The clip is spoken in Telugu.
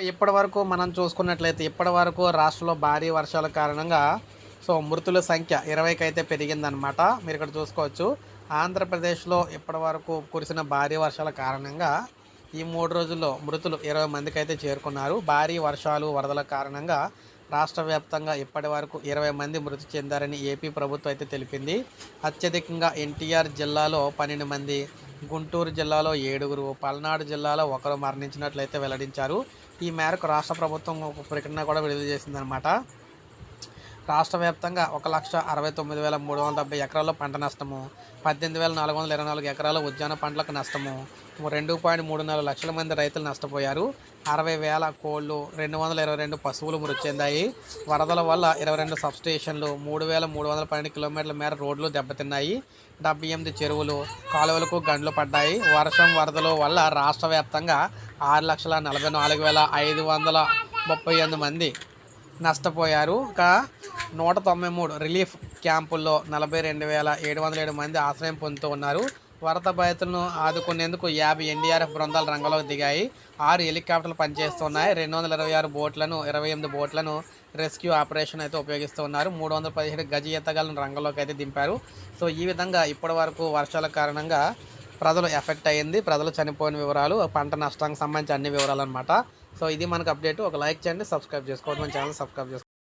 ఇప్పటి వరకు మనం చూసుకున్నట్లయితే ఇప్పటి వరకు రాష్ట్రంలో భారీ వర్షాల కారణంగా సో మృతుల సంఖ్య ఇరవైకి అయితే పెరిగిందనమాట మీరు ఇక్కడ చూసుకోవచ్చు. ఆంధ్రప్రదేశ్లో ఇప్పటి వరకు కురిసిన భారీ వర్షాల కారణంగా ఈ మూడు రోజుల్లో మృతులు ఇరవై మందికి అయితే చేరుకున్నారు. భారీ వర్షాలు వరదల కారణంగా రాష్ట్ర వ్యాప్తంగా ఇప్పటి వరకు ఇరవై మంది మృతి చెందారని ఏపీ ప్రభుత్వం అయితే తెలిపింది. అత్యధికంగా ఎన్టీఆర్ జిల్లాలో పన్నెండు మంది గుంటూరు జిల్లాలో ఏడుగురు పల్నాడు జిల్లాలో ఒకరు మరణించినట్లయితే వెల్లడించారు. ఈ మేరకు రాష్ట్ర ప్రభుత్వం ఒక ప్రకటన కూడా విడుదల చేసిందనమాట రాష్ట్ర వ్యాప్తంగా ఒక లక్ష అరవై తొమ్మిది వేల మూడు వందల డెబ్బై ఎకరాల్లో పంట నష్టము పద్దెనిమిది వేల నాలుగు వందల ఇరవై నాలుగు ఎకరాల ఉద్యాన పంటలకు నష్టము రెండు పాయింట్ మూడు నాలుగు లక్షల మంది రైతులు నష్టపోయారు. అరవై వేల కోళ్ళు రెండు వందల ఇరవై రెండు పశువులు మృతి చెందాయి వరదల వల్ల ఇరవై రెండు సబ్స్టేషన్లు మూడు వేల మూడు వందల పన్నెండు కిలోమీటర్ల మేర రోడ్లు దెబ్బతిన్నాయి. డెబ్బై ఎనిమిది చెరువులు కాలువలకు గండ్లు పడ్డాయి. వర్షం వరదల వల్ల రాష్ట్ర వ్యాప్తంగా ఆరు లక్షల నలభై నాలుగు వేల ఐదు వందల ముప్పై ఎనిమిది మంది నష్టపోయారు. ఇంకా నూట తొంభై మూడు రిలీఫ్ క్యాంపుల్లో నలభై రెండు వేల ఏడు వందల ఏడు మంది ఆశ్రయం పొందుతూ ఉన్నారు. వరద బాధితులను ఆదుకునేందుకు యాభై ఎన్డీఆర్ఎఫ్ బృందాలు రంగంలోకి దిగాయి. ఆరు హెలికాప్టర్లు పనిచేస్తున్నాయి. రెండు వందల ఇరవై ఆరు బోట్లను ఇరవై ఎనిమిది బోట్లను రెస్క్యూ ఆపరేషన్ అయితే ఉపయోగిస్తున్నారు. మూడు వందల పదిహేడు గజ ఈతగాలను రంగంలోకి అయితే దింపారు. సో ఈ విధంగా ఇప్పటి వరకు వర్షాల కారణంగా ప్రజలు ఎఫెక్ట్ అయ్యింది. ప్రజలు చనిపోయిన వివరాలు పంట నష్టానికి సంబంధించి అన్ని వివరాలు అనమాట సో ఇది మనకు అప్డేట్. ఒక లైక్ చేయండి సబ్స్క్రైబ్ చేసుకోవద్దు. మన ఛానల్ సబ్స్క్రైబ్ చేసుకోండి